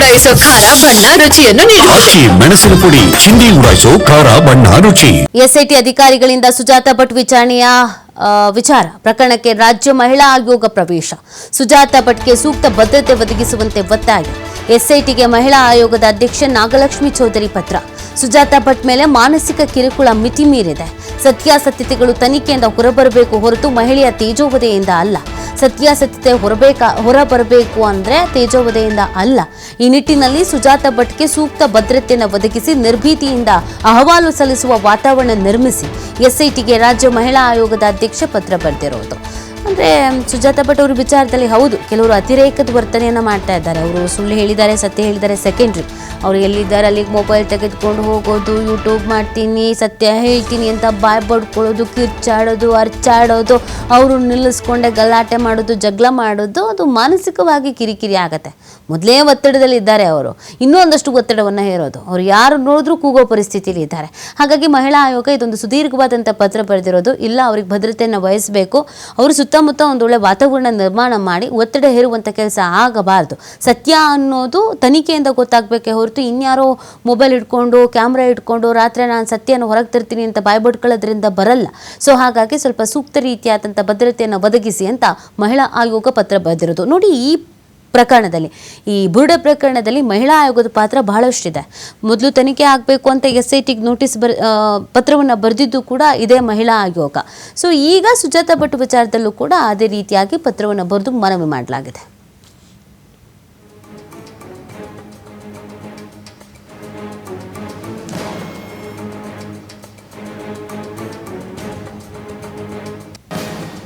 ಉಡಾಯಿಸೋ ಖಾರ ಬಣ್ಣ ರುಚಿಯನ್ನು ನೀಡುತ್ತದೆ ಮೆಣಸಿನ ಪುಡಿ ಚಿಂದಿ ಉಡಾಯಿಸೋ ಖಾರ ಬಣ್ಣ ರುಚಿ. ಎಸ್ಐಟಿ ಅಧಿಕಾರಿಗಳಿಂದ ಸುಜಾತ ಭಟ್ ವಿಚಾರಣೆಯ ವಿಚಾರ. ಪ್ರಕರಣಕ್ಕೆ ರಾಜ್ಯ ಮಹಿಳಾ ಆಯೋಗ ಪ್ರವೇಶ. ಸುಜಾತ ಭಟ್ಗೆ ಸೂಕ್ತ ಭದ್ರತೆ ಒದಗಿಸುವಂತೆ ಒತ್ತಾಯ. ಎಸ್ಐಟಿಗೆ ಮಹಿಳಾ ಆಯೋಗದ ಅಧ್ಯಕ್ಷೆ ನಾಗಲಕ್ಷ್ಮಿ ಚೌಧರಿ ಪತ್ರ. ಸುಜಾತ ಭಟ್ ಮೇಲೆ ಮಾನಸಿಕ ಕಿರುಕುಳ ಮಿತಿ ಮೀರಿದೆ ಸತ್ಯಾಸತ್ಯತೆಗಳು ತನಿಖೆಯಿಂದ ಹೊರಬರಬೇಕು ಹೊರತು ಮಹಿಳೆಯ ತೇಜೋವಧೆಯಿಂದ ಅಲ್ಲ. ಸತ್ಯಾಸತ್ಯತೆ ಹೊರಬೇಕ ಹೊರಬರಬೇಕು ಅಂದ್ರೆ ತೇಜೋವಧೆಯಿಂದ ಅಲ್ಲ. ಈ ನಿಟ್ಟಿನಲ್ಲಿ ಸುಜಾತ ಭಟ್ಗೆ ಸೂಕ್ತ ಭದ್ರತೆಯನ್ನು ಒದಗಿಸಿ ನಿರ್ಭೀತಿಯಿಂದ ಅಹವಾಲು ಸಲ್ಲಿಸುವ ವಾತಾವರಣ ನಿರ್ಮಿಸಿ ಎಸ್ಐಟಿಗೆ ರಾಜ್ಯ ಮಹಿಳಾ ಆಯೋಗದ ಅಧ್ಯಕ್ಷ ಪತ್ರ ಬರೆದಿರೋದು. ಅಂದ್ರೆ ಸುಜಾತ ಭಟ್ ಅವರು ವಿಚಾರದಲ್ಲಿ ಹೌದು, ಕೆಲವರು ಅತಿರೇಕದ ವರ್ತನೆಯನ್ನು ಮಾಡ್ತಾ ಇದ್ದಾರೆ. ಅವರು ಸುಳ್ಳು ಹೇಳಿದ್ದಾರೆ, ಸತ್ಯ ಹೇಳಿದ್ದಾರೆ ಸೆಕೆಂಡ್ರಿ ಅವ್ರು ಎಲ್ಲಿದ್ದಾರೆ, ಅಲ್ಲಿಗೆ ಮೊಬೈಲ್ ತೆಗೆದುಕೊಂಡು ಹೋಗೋದು ಯೂಟ್ಯೂಬ್ ಮಾಡ್ತೀನಿ, ಸತ್ಯ ಹೇಳ್ತೀನಿ ಅಂತ ಬಾಯ್ ಬಡ್ಕೊಳ್ಳೋದು, ಕಿರ್ಚಾಡೋದು, ಅರ್ಚಾಡೋದು, ಅವರು ನಿಲ್ಲಿಸ್ಕೊಂಡೆ ಗಲಾಟೆ ಮಾಡೋದು, ಜಗಳ ಮಾಡೋದು, ಅದು ಮಾನಸಿಕವಾಗಿ ಕಿರಿಕಿರಿ ಆಗುತ್ತೆ. ಮೊದಲೇ ಒತ್ತಡದಲ್ಲಿ ಇದ್ದಾರೆ ಅವರು. ಇನ್ನೂ ಒಂದಷ್ಟು ಒತ್ತಡವನ್ನು ಹೇರೋದು. ಅವ್ರು ಯಾರು ನೋಡಿದ್ರೂ ಕೂಗೋ ಪರಿಸ್ಥಿತಿಯಲ್ಲಿ ಇದ್ದಾರೆ. ಹಾಗಾಗಿ ಮಹಿಳಾ ಆಯೋಗ ಇದೊಂದು ಸುದೀರ್ಘವಾದಂಥ ಪತ್ರ ಬರೆದಿರೋದು. ಇಲ್ಲ, ಅವ್ರಿಗೆ ಭದ್ರತೆಯನ್ನು ವಹಿಸಬೇಕು. ಅವರು ಸುತ್ತಮುತ್ತ ಒಂದು ಒಳ್ಳೆ ವಾತಾವರಣ ನಿರ್ಮಾಣ ಮಾಡಿ ಒತ್ತಡ ಹೇರುವಂಥ ಕೆಲಸ ಆಗಬಾರ್ದು. ಸತ್ಯ ಅನ್ನೋದು ತನಿಖೆಯಿಂದ ಗೊತ್ತಾಗಬೇಕೇ ಹೊರತು ಇನ್ಯಾರೋ ಮೊಬೈಲ್ ಇಟ್ಕೊಂಡು ಕ್ಯಾಮ್ರಾ ಇಟ್ಕೊಂಡು ರಾತ್ರಿ ನಾನು ಸತ್ಯನ ಹೊರಗೆ ತರ್ತೀನಿ ಅಂತ ಬಾಯ್ಬಡ್ಕೊಳ್ಳೋದ್ರಿಂದ ಬರಲ್ಲ. ಸೊ ಹಾಗಾಗಿ ಸ್ವಲ್ಪ ಸೂಕ್ತ ರೀತಿಯಾದಂಥ ಭದ್ರತೆಯನ್ನು ಒದಗಿಸಿ ಅಂತ ಮಹಿಳಾ ಆಯೋಗ ಪತ್ರ ಬರೆದಿರೋದು. ನೋಡಿ ಈ ಪ್ರಕರಣದಲ್ಲಿ, ಈ ಬುರುಡ ಪ್ರಕರಣದಲ್ಲಿ ಮಹಿಳಾ ಆಯೋಗದ ಪಾತ್ರ ಬಹಳಷ್ಟಿದೆ. ಮೊದಲು ತನಿಖೆ ಆಗಬೇಕು ಅಂತ ಎಸ್ ಐ ಟಿಗೆ ನೋಟಿಸ್ ಬರ್ ಪತ್ರವನ್ನು ಬರೆದಿದ್ದು ಕೂಡ ಇದೇ ಮಹಿಳಾ ಆಯೋಗ. ಸೊ ಈಗ ಸುಜಾತ ಭಟ್ ವಿಚಾರದಲ್ಲೂ ಕೂಡ ಅದೇ ರೀತಿಯಾಗಿ ಪತ್ರವನ್ನು ಬರೆದು ಮನವಿ ಮಾಡಲಾಗಿದೆ.